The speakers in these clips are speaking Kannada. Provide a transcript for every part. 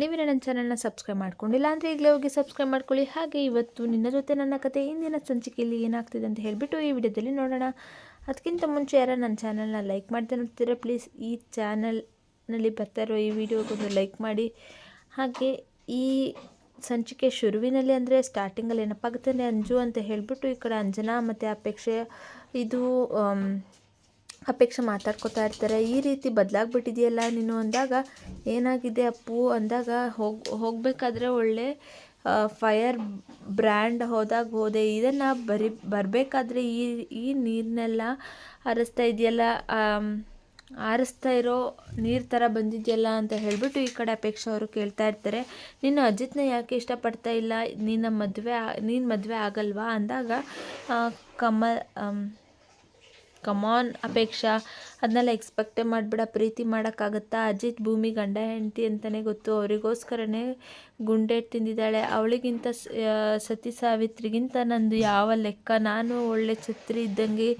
ನೀವು ನನ್ನ ಚಾನಲ್ನ ಸಬ್ಸ್ಕ್ರೈಬ್ ಮಾಡ್ಕೊಂಡಿಲ್ಲ ಅಂದರೆ ಈಗಲೇ ಹೋಗಿ ಸಬ್ಸ್ಕ್ರೈಬ್ ಮಾಡ್ಕೊಳ್ಳಿ. ಹಾಗೆ ಇವತ್ತು ನಿನ್ನ ಜೊತೆ ನನ್ನ ಕತೆ ಇಂದಿನ ಸಂಚಿಕೆಯಲ್ಲಿ ಏನಾಗ್ತಿದೆ ಅಂತ ಹೇಳಿಬಿಟ್ಟು ಈ ವಿಡಿಯೋದಲ್ಲಿ ನೋಡೋಣ. ಅದಕ್ಕಿಂತ ಮುಂಚೆ ಯಾರ ನನ್ನ ಚಾನಲ್ನ ಲೈಕ್ ಮಾಡ್ತಾ ನೋಡ್ತೀರಾ ಪ್ಲೀಸ್ ಈ ಚಾನಲ್ನಲ್ಲಿ ಬರ್ತಾ ಇರೋ ಈ ವಿಡಿಯೋಗೊಂದು ಲೈಕ್ ಮಾಡಿ. ಹಾಗೆ ಈ ಸಂಚಿಕೆ ಶುರುವಿನಲ್ಲಿ ಅಂದರೆ ಸ್ಟಾರ್ಟಿಂಗಲ್ಲಿ ಏನಪ್ಪ ಆಗುತ್ತೆ ಅಂದರೆ ಅಂಜು ಅಂತ ಹೇಳಿಬಿಟ್ಟು ಈ ಕಡೆ ಅಂಜನಾ ಮತ್ತು ಅಪೇಕ್ಷೆ, ಇದು ಅಪೇಕ್ಷೆ ಮಾತಾಡ್ಕೊತಾ ಇರ್ತಾರೆ. ಈ ರೀತಿ ಬದಲಾಗ್ಬಿಟ್ಟಿದೆಯಲ್ಲ ನೀನು ಅಂದಾಗ, ಏನಾಗಿದೆ ಅಪ್ಪು? ಅಂದಾಗ, ಹೋಗಿ, ಹೋಗಬೇಕಾದ್ರೆ ಒಳ್ಳೆ ಫೈರ್ ಬ್ರ್ಯಾಂಡ್ ಹೋದಾಗ ಹೋದೆ. ಇದನ್ನು ಬರಿ, ಬರಬೇಕಾದ್ರೆ ಈ ಈ ನೀರನ್ನೆಲ್ಲ ಹರಿಸ್ತಾ ಇದೆಯಲ್ಲ ಆರಿಸ್ತಾ ಇರೋ ನೀರು ಥರ ಬಂದಿದೆಯಲ್ಲ ಅಂತ ಹೇಳಿಬಿಟ್ಟು ಈ ಕಡೆ ಅಪೇಕ್ಷೆ ಅವರು ಕೇಳ್ತಾ ಇರ್ತಾರೆ. ನೀನು ಅಜಿತ್ನ ಯಾಕೆ ಇಷ್ಟಪಡ್ತಾ ಇಲ್ಲ? ನಿನ್ನ ಮದುವೆ ನೀನು ಮದುವೆ ಆಗಲ್ವಾ? ಅಂದಾಗ ಕಮಲ್ कमॉन अपेक्षा. ಅದನ್ನೆಲ್ಲ ಎಕ್ಸ್ಪೆಕ್ಟೇ ಮಾಡಿಬಿಡ, ಪ್ರೀತಿ ಮಾಡೋಕ್ಕಾಗತ್ತಾ? ಅಜಿತ್ ಭೂಮಿ ಗಂಡ, ಹೆಂಡತಿ ಅಂತಲೇ ಗೊತ್ತು. ಅವರಿಗೋಸ್ಕರನೇ ಗುಂಡೇಟ್ ತಿಂದಿದ್ದಾಳೆ. ಅವಳಿಗಿಂತ ಸತಿ ಸಾವಿತ್ರಿಗಿಂತ ನಂದು ಯಾವ ಲೆಕ್ಕ? ನಾನು ಒಳ್ಳೆ ಛತ್ರಿ ಇದ್ದಂಗೆ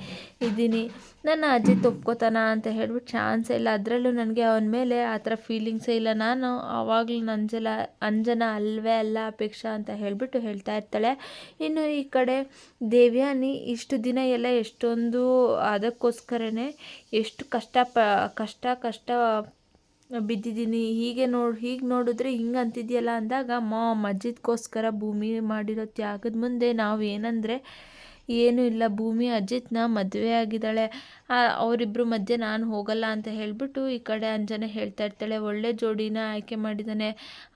ಇದ್ದೀನಿ. ನನ್ನ ಅಜಿತ್ ಒಪ್ಕೋತಾನ ಅಂತ ಹೇಳ್ಬಿಟ್ಟು ಚಾನ್ಸ್ ಇಲ್ಲ. ಅದರಲ್ಲೂ ನನಗೆ ಅವನ ಮೇಲೆ ಆ ಥರ ಫೀಲಿಂಗ್ಸೇ ಇಲ್ಲ. ನಾನು ಆವಾಗಲೂ ನಂಜಲ, ಅಂಜನ ಅಲ್ವೇ ಅಲ್ಲ ಅಪೇಕ್ಷಾ ಅಂತ ಹೇಳಿಬಿಟ್ಟು ಹೇಳ್ತಾ ಇರ್ತಾಳೆ. ಇನ್ನು ಈ ಕಡೆ ದೇವ್ಯಾನಿ ಇಷ್ಟು ದಿನ ಎಲ್ಲ ಎಷ್ಟೊಂದು ಅದಕ್ಕೋಸ್ಕರನೇ ಎಷ್ಟು ಕಷ್ಟ ಪ, ಕಷ್ಟ ಕಷ್ಟ ಬಿದ್ದಿದ್ದೀನಿ. ಹೀಗೆ ನೋಡಿ, ಹೀಗೆ ನೋಡಿದ್ರೆ ಹಿಂಗೆ ಅಂತಿದೆಯಲ್ಲ ಅಂದಾಗ, ಮಾ, ಅಜಿತ್ಗೋಸ್ಕರ ಭೂಮಿ ಮಾಡಿರೋ ತ್ಯಾಗದ ಮುಂದೆ ನಾವು ಏನಂದರೆ, ಏನೂ ಇಲ್ಲ. ಭೂಮಿ ಅಜಿತ್ನ ಮದುವೆ ಆಗಿದ್ದಾಳೆ. ಅವರಿಬ್ಬರು ಮಧ್ಯೆ ನಾನು ಹೋಗಲ್ಲ ಅಂತ ಹೇಳಿಬಿಟ್ಟು ಈ ಕಡೆ ಅಂಜನೆ ಹೇಳ್ತಾ ಇರ್ತಾಳೆ. ಒಳ್ಳೆ ಜೋಡಿನ ಆಯ್ಕೆ ಮಾಡಿದ್ದಾನೆ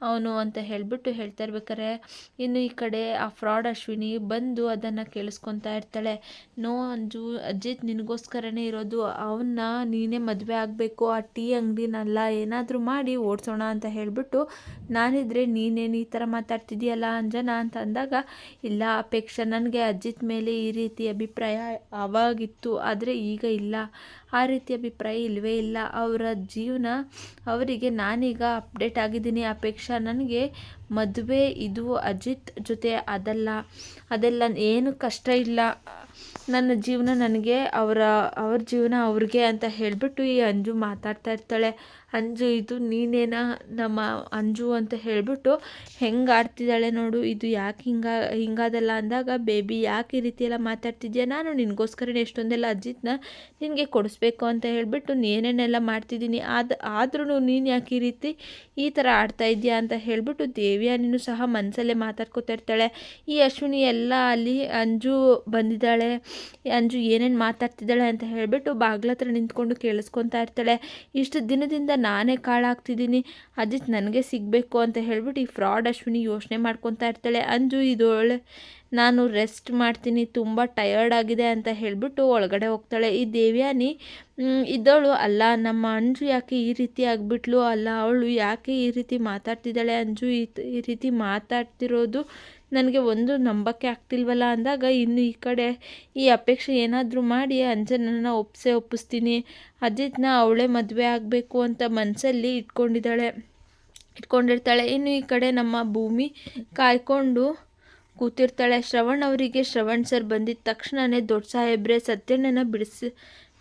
ಅವನು ಅಂತ ಹೇಳಿಬಿಟ್ಟು ಹೇಳ್ತಾ ಇರ್ಬೇಕಾರೆ ಇನ್ನು ಈ ಕಡೆ ಆ ಫ್ರಾಡ್ ಅಶ್ವಿನಿ ಬಂದು ಅದನ್ನು ಕೇಳಿಸ್ಕೊತಾ ಇರ್ತಾಳೆ. ನೋ ಅಂಜು, ಅಜಿತ್ ನಿನಗೋಸ್ಕರನೇ ಇರೋದು. ಅವನ್ನ ನೀನೇ ಮದುವೆ ಆಗಬೇಕು. ಆ ಟೀ ಅಂಗಡಿನಲ್ಲ ಏನಾದರೂ ಮಾಡಿ ಓಡಿಸೋಣ ಅಂತ ಹೇಳಿಬಿಟ್ಟು, ನಾನಿದ್ರೆ ನೀನೇನು ಈ ಥರ ಮಾತಾಡ್ತಿದ್ದೀಯಲ್ಲ ಅಂಜನಾ ಅಂತ ಅಂದಾಗ, ಇಲ್ಲ, ಅಪೇಕ್ಷೆ. ನನಗೆ ಅಜಿತ್ ಮೇಲೆ ಈ ರೀತಿ ಅಭಿಪ್ರಾಯ ಆವಾಗಿತ್ತು ಆದರೆ ಈಗ ಇಲ್ಲ, ಆ ರೀತಿ ಅಭಿಪ್ರಾಯ ಇಲ್ಲವೇ ಇಲ್ಲ. ಅವರ ಜೀವನ ಅವರಿಗೆ ನಾನೀಗ ಅಪ್ಡೇಟ್ ಆಗಿದ್ದೀನಿ. ಅಪೇಕ್ಷಾ ನನಗೆ ಮದುವೆ ಇದು ಅಜಿತ್ ಜೊತೆ ಅದಲ್ಲ. ಅದೆಲ್ಲ ಏನು ಕಷ್ಟ ಇಲ್ಲ. ನನ್ನ ಜೀವನ ನನಗೆ, ಅವರ, ಅವ್ರ ಜೀವನ ಅವ್ರಿಗೆ ಅಂತ ಹೇಳಿಬಿಟ್ಟು ಈ ಅಂಜು ಮಾತಾಡ್ತಾ ಇರ್ತಾಳೆ. ಅಂಜು, ಇದು ನೀನೇನ? ನಮ್ಮ ಅಂಜು ಅಂತ ಹೇಳಿಬಿಟ್ಟು ಹೆಂಗೆ ಆಡ್ತಿದ್ದಾಳೆ ನೋಡು, ಇದು ಯಾಕೆ ಹಿಂಗ, ಹಿಂಗಾದಲ್ಲ ಅಂದಾಗ, ಬೇಬಿ, ಯಾಕೆ ಈ ರೀತಿ ಎಲ್ಲ ಮಾತಾಡ್ತಿದ್ಯಾ? ನಾನು ನಿನಗೋಸ್ಕರನೇ ಎಷ್ಟೊಂದೆಲ್ಲ ಅಜ್ಜಿತ್ನ ನಿನಗೆ ಕೊಡಿಸ್ಬೇಕು ಅಂತ ಹೇಳಿಬಿಟ್ಟು ನೀನೇನೆಲ್ಲ ಮಾಡ್ತಿದ್ದೀನಿ. ಆದ ಆದ್ರೂ ನೀನು ಯಾಕೆ ಈ ರೀತಿ ಈ ಥರ ಆಡ್ತಾ ಇದೆಯಾ? ಅಂತ ಹೇಳಿಬಿಟ್ಟು ದೇವಿಯಾನಿನೂ ಸಹ ಮನಸ್ಸಲ್ಲೇ ಮಾತಾಡ್ಕೊತಾ ಇರ್ತಾಳೆ. ಈ ಅಶ್ವಿನಿ ಎಲ್ಲ ಅಲ್ಲಿ ಅಂಜು ಬಂದಿದ್ದಾಳೆ. ಅಂಜು ಏನೇನು ಮಾತಾಡ್ತಿದ್ದಾಳೆ ಅಂತ ಹೇಳಿಬಿಟ್ಟು ಬಾಗ್ಲ ಹತ್ರ ನಿಂತ್ಕೊಂಡು ಕೇಳಿಸ್ಕೊತಾ ಇರ್ತಾಳೆ. ಇಷ್ಟು ದಿನದಿಂದ ನಾನೇ ಕಾಳಾಗ್ತಿದ್ದೀನಿ. ಅಜಿತ್ ನನಗೆ ಸಿಗಬೇಕು ಅಂತ ಹೇಳಿಬಿಟ್ಟು ಈ ಫ್ರಾಡ್ ಅಶ್ವಿನಿ ಯೋಚನೆ ಮಾಡ್ಕೊತಾ ಇರ್ತಾಳೆ. ಅಂಜು ಇದು ಒಳ್ಳೆ ನಾನು ರೆಸ್ಟ್ ಮಾಡ್ತೀನಿ, ತುಂಬ ಟಯರ್ಡ್ ಆಗಿದೆ ಅಂತ ಹೇಳಿಬಿಟ್ಟು ಒಳಗಡೆ ಹೋಗ್ತಾಳೆ. ಈ ದೇವ್ಯಾನಿ ಇದ್ದವಳು ಅಲ್ಲ, ನಮ್ಮ ಅಂಜು ಯಾಕೆ ಈ ರೀತಿ ಆಗಿಬಿಟ್ಲು? ಅಲ್ಲ, ಅವಳು ಯಾಕೆ ಈ ರೀತಿ ಮಾತಾಡ್ತಿದ್ದಾಳೆ? ಅಂಜು ಈ ರೀತಿ ಮಾತಾಡ್ತಿರೋದು ನನಗೆ ಒಂದು ನಂಬಕ್ಕೆ ಆಗ್ತಿಲ್ವಲ್ಲ ಅಂದಾಗ, ಇನ್ನು ಈ ಕಡೆ ಈ ಅಪೇಕ್ಷೆ ಏನಾದರೂ ಮಾಡಿ ಅಂಜನನ್ನ ಒಪ್ಸೇ ಒಪ್ಪಿಸ್ತೀನಿ. ಅಜಿತ್ನ ಅವಳೇ ಮದುವೆ ಆಗಬೇಕು ಅಂತ ಮನಸ್ಸಲ್ಲಿ ಇಟ್ಕೊಂಡಿದ್ದಾಳೆ. ಇಟ್ಕೊಂಡಿರ್ತಾಳೆ. ಇನ್ನು ಈ ಕಡೆ ನಮ್ಮ ಭೂಮಿ ಕಾಯ್ಕೊಂಡು ಕೂತಿರ್ತಾಳೆ. ಶ್ರವಣ್ ಅವರಿಗೆ, ಶ್ರವಣ್ ಸರ್ ಬಂದಿದ್ದ ತಕ್ಷಣವೇ ದೊಡ್ಡ ಸಾಹೇಬ್ರೆ, ಸತ್ಯಣ್ಣನ ಬಿಡಿಸಿ,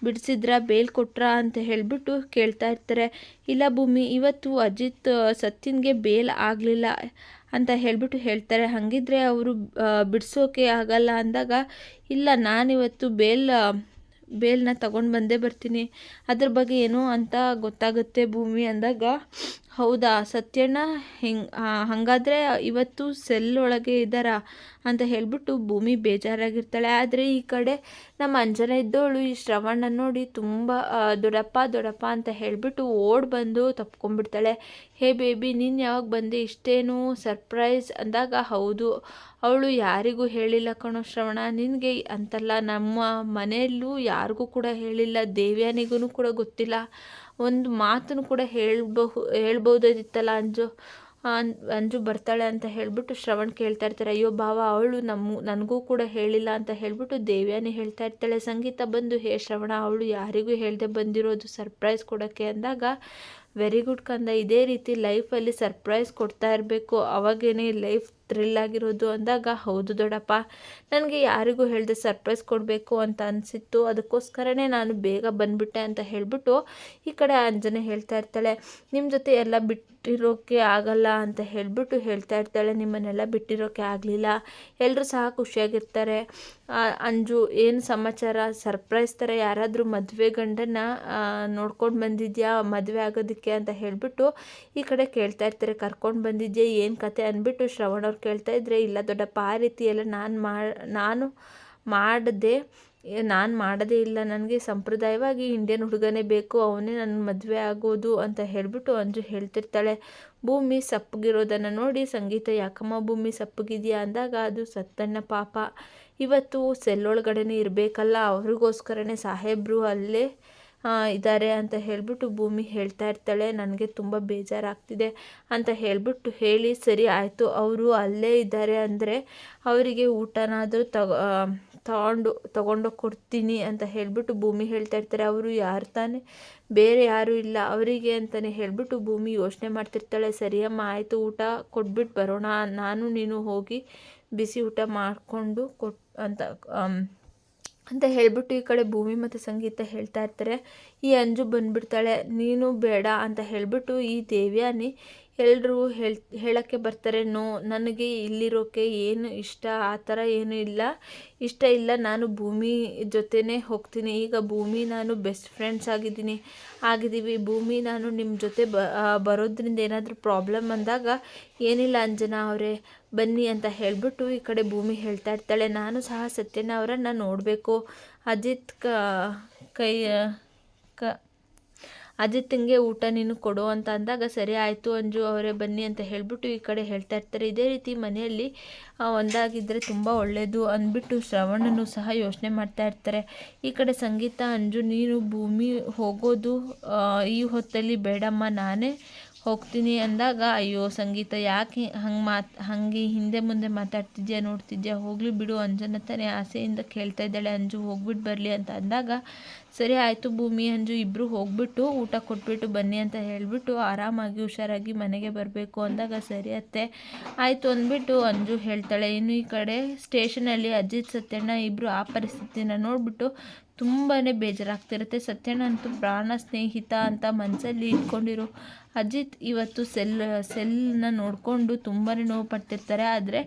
ಬಿಡಿಸಿದ್ರ ಬೇಲ್ ಕೊಟ್ರ ಅಂತ ಹೇಳಿಬಿಟ್ಟು ಕೇಳ್ತಾ ಇರ್ತಾರೆ. ಇಲ್ಲ ಭೂಮಿ, ಇವತ್ತು ಅಜಿತ್, ಸತ್ಯನ್ಗೆ ಬೇಲ್ ಆಗಲಿಲ್ಲ. ಅಂತ ಹೇಳಿಬಿಟ್ಟು ಹೇಳ್ತಾರೆ. ಹಾಗಿದ್ರೆ ಅವರು ಬಿಡಿಸೋಕೆ ಆಗಲ್ಲ ಅಂದಾಗ ಇಲ್ಲ ನಾನಿವತ್ತು ಬೇಲ್ ಬೇಲ್ನ ತಗೊಂಡು ಬಂದೇ ಬರ್ತೀನಿ. ಅದ್ರ ಬಗ್ಗೆ ಏನೋ ಅಂತ ಗೊತ್ತಾಗುತ್ತೆ ಭೂಮಿ ಅಂದಾಗ, ಹೌದಾ ಸತ್ಯಣ್ಣ? ಹೆಂಗೆ ಹಾಗಾದರೆ ಇವತ್ತು ಸೆಲ್ ಒಳಗೆ ಇದ್ದಾರಾ ಅಂತ ಹೇಳಿಬಿಟ್ಟು ಭೂಮಿ ಬೇಜಾರಾಗಿರ್ತಾಳೆ. ಆದರೆ ಈ ಕಡೆ ನಮ್ಮ ಅಂಜನ ಇದ್ದವಳು, ಈ ಶ್ರವಣ ನೋಡಿ ತುಂಬ ದೊಡಪ್ಪ ದೊಡಪ್ಪ ಅಂತ ಹೇಳಿಬಿಟ್ಟು ಓಡ್ ಬಂದು ತಪ್ಕೊಂಡ್ಬಿಡ್ತಾಳೆ. ಹೇ ಬೇಬಿ, ನೀನು ಯಾವಾಗ ಬಂದೆ? ಇಷ್ಟೇನು ಸರ್ಪ್ರೈಸ್ ಅಂದಾಗ, ಹೌದು. ಅವಳು ಯಾರಿಗೂ ಹೇಳಿಲ್ಲ ಕಣೋ ಶ್ರವಣ. ನಿನಗೆ ಅಂತಲ್ಲ ನಮ್ಮ ಮನೆಯಲ್ಲೂ ಯಾರಿಗೂ ಕೂಡ ಹೇಳಿಲ್ಲ, ದೇವ್ಯಾನಿಗೂ ಕೂಡ ಗೊತ್ತಿಲ್ಲ. ಒಂದು ಮಾತನ್ನು ಕೂಡ ಹೇಳ್ಬಹು ಹೇಳ್ಬೋದಾಗಿತ್ತಲ್ಲ ಅಂಜು ಅಂಜು ಬರ್ತಾಳೆ ಅಂತ ಹೇಳಿಬಿಟ್ಟು ಶ್ರವಣ್ ಕೇಳ್ತಾ ಇರ್ತಾರೆ. ಅಯ್ಯೋ ಭಾವ, ಅವಳು ನಮ್ಮ, ನನಗೂ ಕೂಡ ಹೇಳಿಲ್ಲ ಅಂತ ಹೇಳಿಬಿಟ್ಟು ದೇವ್ಯಾನಿ ಹೇಳ್ತಾ ಇರ್ತಾಳೆ. ಸಂಗೀತ ಬಂದು, ಹೇ ಶ್ರವಣ, ಅವಳು ಯಾರಿಗೂ ಹೇಳದೆ ಬಂದಿರೋದು ಸರ್ಪ್ರೈಸ್ ಕೊಡೋಕ್ಕೆ? ಅಂದಾಗ ವೆರಿ ಗುಡ್ ಕಂದ, ಇದೇ ರೀತಿ ಲೈಫಲ್ಲಿ ಸರ್ಪ್ರೈಸ್ ಕೊಡ್ತಾ ಇರಬೇಕು. ಅವಾಗೇನೆ ಲೈಫ್ ಥ್ರಿಲ್ ಆಗಿರೋದು ಅಂದಾಗ, ಹೌದು ದೊಡ್ಡಪ್ಪ, ನನಗೆ ಯಾರಿಗೂ ಹೇಳಿದೆ ಸರ್ಪ್ರೈಸ್ ಕೊಡಬೇಕು ಅಂತ ಅನಿಸಿತ್ತು. ಅದಕ್ಕೋಸ್ಕರನೇ ನಾನು ಬೇಗ ಬಂದುಬಿಟ್ಟೆ ಅಂತ ಹೇಳಿಬಿಟ್ಟು ಈ ಕಡೆ ಅಂಜನೆ ಹೇಳ್ತಾ ಇರ್ತಾಳೆ. ನಿಮ್ಮ ಜೊತೆ ಎಲ್ಲ ಬಿಟ್ಟಿರೋಕ್ಕೆ ಆಗಲ್ಲ ಅಂತ ಹೇಳಿಬಿಟ್ಟು ಹೇಳ್ತಾ ಇರ್ತಾಳೆ. ನಿಮ್ಮನ್ನೆಲ್ಲ ಬಿಟ್ಟಿರೋಕ್ಕೆ ಆಗಲಿಲ್ಲ. ಎಲ್ಲರೂ ಸಹ ಖುಷಿಯಾಗಿರ್ತಾರೆ. ಅಂಜು, ಏನು ಸಮಾಚಾರ? ಸರ್ಪ್ರೈಸ್ ಥರ ಯಾರಾದರೂ ಮದುವೆ ಗಂಡನ ನೋಡ್ಕೊಂಡು ಬಂದಿದ್ಯಾ? ಮದುವೆ ಆಗೋದಕ್ಕೆ? ಅಂತ ಹೇಳಿಬಿಟ್ಟು ಈ ಕಡೆ ಕೇಳ್ತಾ ಇರ್ತಾರೆ. ಕರ್ಕೊಂಡು ಬಂದಿದ್ಯಾ? ಏನು ಕತೆ? ಅಂದ್ಬಿಟ್ಟು ಶ್ರವಣವ್ರು ಕೇಳ್ತಾ ಇದ್ರೆ, ಇಲ್ಲ ದೊಡ್ಡಪ್ಪ, ಆ ರೀತಿ ಎಲ್ಲ ನಾನು ಮಾಡಿ ನಾನು ಮಾಡದೆ, ನಾನು ಮಾಡೋದೇ ಇಲ್ಲ, ನನಗೆ ಸಂಪ್ರದಾಯವಾಗಿ ಇಂಡಿಯನ್ ಹುಡುಗನೇ ಬೇಕು, ಅವನೇ ನನ್ನ ಮದುವೆ ಆಗೋದು ಅಂತ ಹೇಳಿಬಿಟ್ಟು ಅಂಜು ಹೇಳ್ತಿರ್ತಾಳೆ. ಭೂಮಿ ಸಪ್ಪಗಿರೋದನ್ನು ನೋಡಿ ಸಂಗೀತ, ಯಾಕಮ್ಮ ಭೂಮಿ ಸಪ್ಪಗಿದೆಯಾ ಅಂದಾಗ, ಅದು ಸತ್ತಣ್ಣ ಪಾಪ. ಇವತ್ತು ಸೆಲ್ಲೊಳಗಡೆನೇ ಇರಬೇಕಲ್ಲ, ಅವ್ರಿಗೋಸ್ಕರನೇ ಸಾಹೇಬರು ಅಲ್ಲೇ ಇದ್ದಾರೆ ಅಂತ ಹೇಳಿಬಿಟ್ಟು ಭೂಮಿ ಹೇಳ್ತಾ ಇರ್ತಾಳೆ. ನನಗೆ ತುಂಬ ಬೇಜಾರಾಗ್ತಿದೆ ಅಂತ ಹೇಳಿಬಿಟ್ಟು ಹೇಳಿ, ಸರಿ ಆಯಿತು. ಅವರು ಅಲ್ಲೇ ಇದ್ದಾರೆ ಅಂದರೆ ಅವರಿಗೆ ಊಟನಾದರೂ ತಗೋ ತಗೊಂಡು, ತಗೊಂಡೋಗಿ ಕೊಡ್ತೀನಿ ಅಂತ ಹೇಳಿಬಿಟ್ಟು ಭೂಮಿ ಹೇಳ್ತಾ ಇರ್ತಾರೆ. ಅವರು ಯಾರು ತಾನೇ? ಬೇರೆ ಯಾರೂ ಇಲ್ಲ. ಅವರಿಗೆ ಅಂತಲೇ ಹೇಳಿಬಿಟ್ಟು ಭೂಮಿ ಯೋಚನೆ ಮಾಡ್ತಿರ್ತಾಳೆ. ಸರಿಯಮ್ಮ, ಆಯಿತು, ಊಟ ಕೊಟ್ಬಿಟ್ಟು ಬರೋಣ. ನಾನು, ನೀನು ಹೋಗಿ ಬಿಸಿ ಊಟ ಮಾಡಿಕೊಂಡು ಕೊಟ್, ಅಂತ ಅಂತ ಹೇಳ್ಬಿಟ್ಟು ಈ ಕಡೆ ಭೂಮಿ ಮತ್ತು ಸಂಗೀತ ಹೇಳ್ತಾ ಇರ್ತಾರೆ. ಈ ಅಂಜು ಬಂದ್ಬಿಡ್ತಾಳೆ, ನೀನು ಬೇಡ ಅಂತ ಹೇಳಿಬಿಟ್ಟು ಈ ದೇವ್ಯಾನಿ ಎಲ್ಲರೂ ಹೇಳ್, ಹೇಳೋಕ್ಕೆ ಬರ್ತಾರೆ, ನೋ, ನನಗೆ ಇಲ್ಲಿರೋಕ್ಕೆ ಏನು ಇಷ್ಟ? ಆ ಥರ ಏನೂ ಇಲ್ಲ. ಇಷ್ಟ ಇಲ್ಲ, ನಾನು ಭೂಮಿ ಜೊತೆನೇ ಹೋಗ್ತೀನಿ. ಈಗ ಭೂಮಿ ನಾನು ಬೆಸ್ಟ್ ಫ್ರೆಂಡ್ಸ್ ಆಗಿದ್ದೀನಿ. ಆಗಿದ್ದೀವಿ. ಭೂಮಿ ನಾನು ನಿಮ್ಮ ಜೊತೆ ಬರೋದ್ರಿಂದ ಏನಾದರೂ ಪ್ರಾಬ್ಲಮ್ ಅಂದಾಗ ಏನಿಲ್ಲ ಅಂಜನಾ ಅವರೇ, ಬನ್ನಿ ಅಂತ ಹೇಳಿಬಿಟ್ಟು ಈ ಕಡೆ ಭೂಮಿ ಹೇಳ್ತಾ ಇರ್ತಾಳೆ. ನಾನು ಸಹ ಸತ್ಯನ ಅವರನ್ನು ನೋಡಬೇಕು. ಅಜಿತ್ ಕೈ, ಕ ಅಜಿತ್ಗೆ ಊಟ ನೀನು ಕೊಡು ಅಂತ ಅಂದಾಗ, ಸರಿ ಆಯಿತು ಅಂಜು ಅವರೇ ಬನ್ನಿ ಅಂತ ಹೇಳಿಬಿಟ್ಟು ಈ ಕಡೆ ಹೇಳ್ತಾ ಇರ್ತಾರೆ. ಇದೇ ರೀತಿ ಮನೆಯಲ್ಲಿ ಒಂದಾಗಿದ್ದರೆ ತುಂಬ ಒಳ್ಳೆಯದು ಅಂದ್ಬಿಟ್ಟು ಶ್ರವಣನು ಸಹ ಯೋಚನೆ ಮಾಡ್ತಾ ಇರ್ತಾರೆ. ಈ ಕಡೆ ಸಂಗೀತ, ಅಂಜು, ನೀನು ಭೂಮಿ ಹೋಗೋದು ಈ ಹೊತ್ತಲ್ಲಿ ಬೇಡಮ್ಮ, ನಾನೇ ಹೋಗ್ತೀನಿ ಅಂದಾಗ, ಅಯ್ಯೋ, ಸಂಗೀತ ಯಾಕೆ ಹಂಗೆ ಮಾತು, ಹಾಗೆ ಹಿಂದೆ ಮುಂದೆ ಮಾತಾಡ್ತಿದ್ಯಾ, ನೋಡ್ತಿದ್ಯಾ? ಹೋಗಲಿ ಬಿಡು, ಅಂಜನ ತಾನೇ ಆಸೆಯಿಂದ ಕೇಳ್ತಾ ಇದ್ದಾಳೆ, ಅಂಜು ಹೋಗ್ಬಿಟ್ಟು ಬರಲಿ ಅಂತ ಅಂದಾಗ ಸರಿ ಆಯಿತು ಭೂಮಿ ಅಂಜು ಇಬ್ಬರು ಹೋಗ್ಬಿಟ್ಟು ಊಟ ಕೊಟ್ಬಿಟ್ಟು ಬನ್ನಿ ಅಂತ ಹೇಳಿಬಿಟ್ಟು ಆರಾಮಾಗಿ ಹುಷಾರಾಗಿ ಮನೆಗೆ ಬರಬೇಕು ಅಂದಾಗ ಸರಿ ಅತ್ತೆ. ಆಯಿತು ಅಂದ್ಬಿಟ್ಟು ಅಂಜು ಹೇಳ್ತಾಳೆ, ಇನ್ನು ಈ ಕಡೆ ಸ್ಟೇಷನಲ್ಲಿ ಅಜಿತ್, ಸತ್ಯಣ್ಣ ಇಬ್ಬರು ಆ ಪರಿಸ್ಥಿತಿನ ನೋಡಿಬಿಟ್ಟು ತುಂಬಾ ಬೇಜಾರಾಗ್ತಿರುತ್ತೆ. ಸತ್ಯಣ್ಣ ಅಂತೂ ಪ್ರಾಣ ಸ್ನೇಹಿತ ಅಂತ ಮನಸ್ಸಲ್ಲಿ ಇಟ್ಕೊಂಡಿರೋ. ಅಜಿತ್ ಇವತ್ತು ಸೆಲ್, ಸೆಲ್ನ ನೋಡಿಕೊಂಡು ತುಂಬಾ ನೋವು ಪಡ್ತಿರ್ತಾರೆ. ಆದರೆ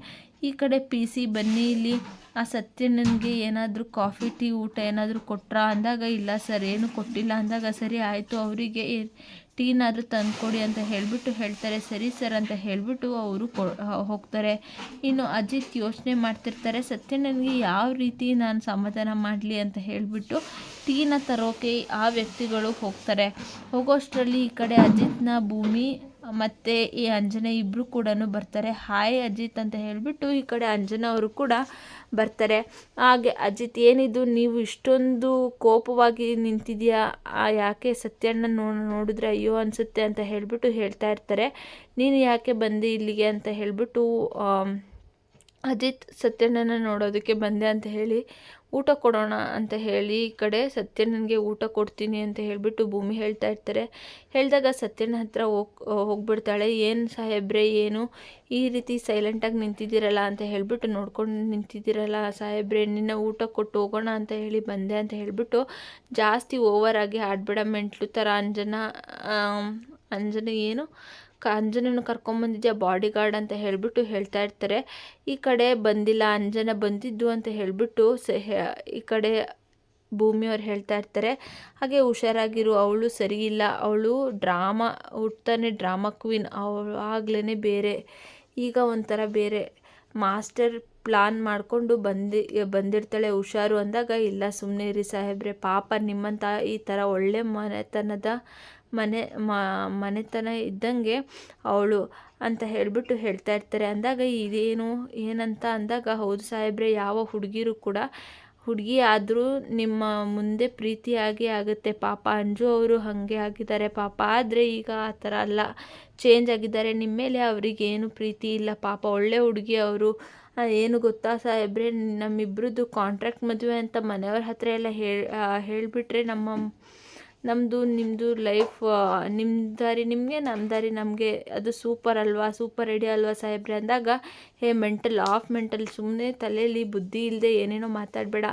ಈ ಕಡೆ ಪಿ ಸಿ ಬನ್ನಿ, ಇಲ್ಲಿ ಆ ಸತ್ಯಣ್ಣನಿಗೆ ಏನಾದರೂ ಕಾಫಿ, ಟೀ, ಊಟ ಏನಾದರೂ ಕೊಟ್ರಾ? ಅಂದಾಗ, ಇಲ್ಲ ಸರ್, ಏನು ಕೊಟ್ಟಿಲ್ಲ. ಅಂದಾಗ, ಸರಿ ಆಯಿತು, ಅವರಿಗೆ ಟೀನಾದರೂ ತಂದುಕೊಡಿ ಅಂತ ಹೇಳಿಬಿಟ್ಟು ಹೇಳ್ತಾರೆ. ಸರಿ ಸರ್ ಅಂತ ಹೇಳಿಬಿಟ್ಟು ಅವರು ಹೋಗ್ತಾರೆ. ಇನ್ನು ಅಜಿತ್ ಯೋಚನೆ ಮಾಡ್ತಿರ್ತಾರೆ, ಸತ್ಯಣ್ಣನಿಗೆ ಯಾವ ರೀತಿ ನಾನು ಸಮಾಧಾನ ಮಾಡಲಿ ಅಂತ ಹೇಳಿಬಿಟ್ಟು ಟೀನ ತರೋಕೆ ಆ ವ್ಯಕ್ತಿಗಳು ಹೋಗ್ತಾರೆ. ಹೋಗೋಷ್ಟರಲ್ಲಿ ಈ ಕಡೆ ಅಜಿತ್ನ ಭೂಮಿ ಮತ್ತು ಈ ಅಂಜನ ಇಬ್ಬರು ಕೂಡ ಬರ್ತಾರೆ. ಹಾಯ್ ಅಜಿತ್ ಅಂತ ಹೇಳಿಬಿಟ್ಟು ಈ ಕಡೆ ಅಂಜನ ಅವರು ಕೂಡ ಬರ್ತಾರೆ. ಹಾಗೆ ಅಜಿತ್, ಏನಿದು? ನೀವು ಇಷ್ಟೊಂದು ಕೋಪವಾಗಿ ನಿಂತಿದೆಯಾ ಯಾಕೆ ಸತ್ಯಣ್ಣ ನೋ, ನೋಡಿದ್ರೆ ಅಯ್ಯೋ ಅನಿಸುತ್ತೆ ಅಂತ ಹೇಳಿಬಿಟ್ಟು ಹೇಳ್ತಾ ಇರ್ತಾರೆ. ನೀನು ಯಾಕೆ ಬಂದು ಇಲ್ಲಿಗೆ ಅಂತ ಹೇಳಿಬಿಟ್ಟು ಅಜಿತ್ ಸತ್ಯಣ್ಣನ ನೋಡೋದಕ್ಕೆ ಬಂದೆ ಅಂತ ಹೇಳಿ, ಊಟ ಕೊಡೋಣ ಅಂತ ಹೇಳಿ ಈ ಕಡೆ ಸತ್ಯಣ್ಣನಿಗೆ ಊಟ ಕೊಡ್ತೀನಿ ಅಂತ ಹೇಳಿಬಿಟ್ಟು ಭೂಮಿ ಹೇಳ್ತಾ ಇರ್ತಾರೆ. ಹೇಳಿದಾಗ ಸತ್ಯಣ್ಣ ಹತ್ರ ಹೋಗಿ, ಹೋಗ್ಬಿಡ್ತಾಳೆ. ಏನು ಸಾಹೇಬ್ರೆ, ಏನು? ಈ ರೀತಿ ಸೈಲೆಂಟಾಗಿ ನಿಂತಿದ್ದೀರಲ್ಲ ಅಂತ ಹೇಳಿಬಿಟ್ಟು ನೋಡ್ಕೊಂಡು ನಿಂತಿದ್ದೀರಲ್ಲ ಸಾಹೇಬ್ರೆ, ನಿನ್ನ ಊಟ ಕೊಟ್ಟು ಹೋಗೋಣ ಅಂತ ಹೇಳಿ ಬಂದೆ ಅಂತ ಹೇಳಿಬಿಟ್ಟು ಜಾಸ್ತಿ ಓವರಾಗಿ ಆಡ್ಬೇಡ ಮೆಂಟ್ಲು ಥರ ಅಂಜನ ಅಂಜನ ಏನು? ಅಂಜನನ ಕರ್ಕೊಂಬಂದಿದ್ಯಾ ಬಾಡಿ ಗಾರ್ಡ್ ಅಂತ ಹೇಳಿಬಿಟ್ಟು ಹೇಳ್ತಾ ಇರ್ತಾರೆ. ಈ ಕಡೆ ಬಂದಿಲ್ಲ, ಅಂಜನ ಬಂದಿದ್ದು ಅಂತ ಹೇಳಿಬಿಟ್ಟು ಈ ಕಡೆ ಭೂಮಿಯವ್ರು ಹೇಳ್ತಾ ಇರ್ತಾರೆ. ಹಾಗೆ ಹುಷಾರಾಗಿರು, ಅವಳು ಸರಿ ಇಲ್ಲ ಅವಳು ಡ್ರಾಮಾ, ಹುಟ್ತಾನೆ ಡ್ರಾಮಾ ಕ್ವೀನ್. ಅವಳು ಆಗ್ಲೇ ಬೇರೆ. ಈಗ ಒಂಥರ ಬೇರೆ. ಮಾಸ್ಟರ್ ಪ್ಲಾನ್ ಮಾಡಿಕೊಂಡು ಬಂದಿ, ಬಂದಿರ್ತಾಳೆ. ಹುಷಾರು ಅಂದಾಗ, ಇಲ್ಲ ಸುಮ್ಮನೆ ಇರಿ ಸಾಹೇಬ್ರೆ. ಪಾಪ ನಿಮ್ಮಂಥ ಈ ಥರ ಒಳ್ಳೆ ಮನೆತನದ ಮನೆ ಮನೆತನ ಇದ್ದಂಗೆ ಅವಳು ಅಂತ ಹೇಳಿಬಿಟ್ಟು ಹೇಳ್ತಾ ಇರ್ತಾರೆ. ಅಂದಾಗ ಇದೇನು, ಏನಂತ ಅಂದಾಗ, ಹೌದು ಸಾಹೇಬ್ರೆ, ಯಾವ ಹುಡುಗಿರು ಕೂಡ ಹುಡುಗಿ ಆದರೂ ನಿಮ್ಮ ಮುಂದೆ ಪ್ರೀತಿಯಾಗಿ ಆಗುತ್ತೆ. ಪಾಪ ಅಂಜು ಅವರು ಹಾಗೆ ಆಗಿದ್ದಾರೆ. ಪಾಪ ಆದರೆ ಈಗ ಆ ಥರ ಅಲ್ಲ. ಚೇಂಜ್ ಆಗಿದ್ದಾರೆ. ನಿಮ್ಮ ಮೇಲೆ ಅವರಿಗೇನು ಪ್ರೀತಿ ಇಲ್ಲ. ಪಾಪ ಒಳ್ಳೆ ಹುಡುಗಿ ಅವರು. ಏನು ಗೊತ್ತಾ ಸಾಹೇಬ್ರೆ, ನಮ್ಮಿಬ್ರದ್ದು ಕಾಂಟ್ರಾಕ್ಟ್ ಮದುವೆ ಅಂತ ಮನೆಯವ್ರ ಹತ್ರ ಎಲ್ಲ ಹೇಳಿ ಹೇಳಿಬಿಟ್ರೆ ನಮ್ಮ ನಮ್ಮದು ನಿಮ್ಮದು ಲೈಫ್ ನಿಮ್ಮ ದಾರಿ ನಿಮಗೆ ನಮ್ಮ ದಾರಿ ನಮಗೆ. ಅದು ಸೂಪರ್ ಅಲ್ವಾ? ಸೂಪರ್ ರೆಡಿ ಅಲ್ವಾ ಸಾಹೇಬ್ರೆ ಅಂದಾಗ, ಹೇ ಮೆಂಟಲ್ ಆಫ್ ಮೆಂಟಲ್ ಸುಮ್ಮನೆ ತಲೆಯಲ್ಲಿ ಬುದ್ಧಿ ಇಲ್ಲದೆ ಏನೇನೋ ಮಾತಾಡಬೇಡ.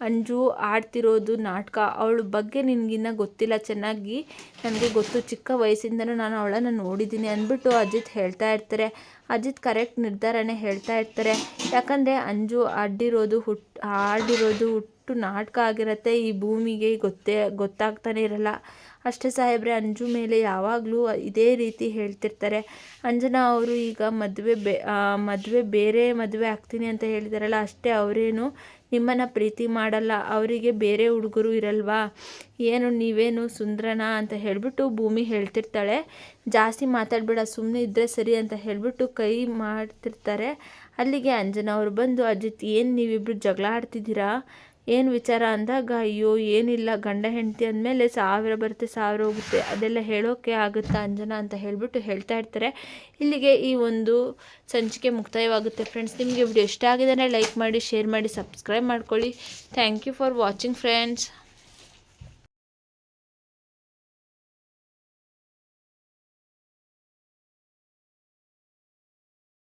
ಅಂಜು ಆಡ್ತಿರೋದು ನಾಟಕ, ಅವಳ ಬಗ್ಗೆ ನಿನಗಿನ್ನ ಗೊತ್ತಿಲ್ಲ ಚೆನ್ನಾಗಿ. ನನಗೆ ಗೊತ್ತು, ಚಿಕ್ಕ ವಯಸ್ಸಿಂದನೂ ನಾನು ಅವಳನ್ನು ನೋಡಿದ್ದೀನಿ ಅಂದ್ಬಿಟ್ಟು ಅಜಿತ್ ಹೇಳ್ತಾ ಇರ್ತಾರೆ. ಅಜಿತ್ ಕರೆಕ್ಟ್ ನಿರ್ಧಾರನೇ ಹೇಳ್ತಾ ಇರ್ತಾರೆ. ಯಾಕಂದರೆ ಅಂಜು ಆಡಿರೋದು ಹುಟ್ ಆಡಿರೋದು ಹುಟ್ಟು ನಾಟಕ ಆಗಿರುತ್ತೆ ಈ ಭೂಮಿಗೆ ಗೊತ್ತೇ, ಗೊತ್ತಾಗ್ತಾನೆ ಇರಲ್ಲ. ಅಷ್ಟೇ ಸಾಹೇಬ್ರೆ, ಅಂಜು ಮೇಲೆ ಯಾವಾಗಲೂ ಇದೇ ರೀತಿ ಹೇಳ್ತಿರ್ತಾರೆ. ಅಂಜನಾ ಅವರು ಈಗ ಮದುವೆ ಬೆ ಮದುವೆ ಬೇರೆ ಮದುವೆ ಆಗ್ತೀನಿ ಅಂತ ಹೇಳಿದಾರಲ್ಲ, ಅಷ್ಟೇ ಅವರೇನು ನಿಮ್ಮನ್ನು ಪ್ರೀತಿ ಮಾಡಲ್ಲ, ಅವರಿಗೆ ಬೇರೆ ಹುಡುಗರು ಇರಲ್ವಾ? ಏನು, ನೀವೇನು ಸುಂದ್ರನ ಅಂತ ಹೇಳಿಬಿಟ್ಟು ಭೂಮಿ ಹೇಳ್ತಿರ್ತಾಳೆ. ಜಾಸ್ತಿ ಮಾತಾಡಬೇಡ ಸುಮ್ಮನೆ ಇದ್ದರೆ ಸರಿ ಅಂತ ಹೇಳಿಬಿಟ್ಟು ಕೈ ಮಾಡ್ತಿರ್ತಾರೆ. ಅಲ್ಲಿಗೆ ಅಂಜನಾ ಅವರು ಬಂದು, ಅಜಿತ್, ಏನು ನೀವಿಬ್ಬರು ಜಗಳ ಆಡ್ತಿದ್ದೀರಾ? ಏನು ವಿಚಾರ ಅಂದಾಗ, ಅಯ್ಯೋ, ಏನಿಲ್ಲ, ಗಂಡ ಹೆಂಡತಿ ಅಂದಮೇಲೆ ಸಾವಿರ ಬರುತ್ತೆ, ಸಾವಿರ ಹೋಗುತ್ತೆ, ಅದೆಲ್ಲ ಹೇಳೋಕ್ಕೆ ಆಗುತ್ತಾ ಅಂಜನಾ? ಅಂತ ಹೇಳಿಬಿಟ್ಟು ಹೇಳ್ತಾ ಇರ್ತಾರೆ. ಇಲ್ಲಿಗೆ ಈ ಒಂದು ಸಂಚಿಕೆ ಮುಕ್ತಾಯವಾಗುತ್ತೆ. ಫ್ರೆಂಡ್ಸ್ ನಿಮಗೆ ವಿಡಿಯೋ ಇಷ್ಟ ಆಗಿದೆ ಲೈಕ್ ಮಾಡಿ, ಶೇರ್ ಮಾಡಿ, ಸಬ್ಸ್ಕ್ರೈಬ್ ಮಾಡ್ಕೊಳ್ಳಿ. Thank you for watching friends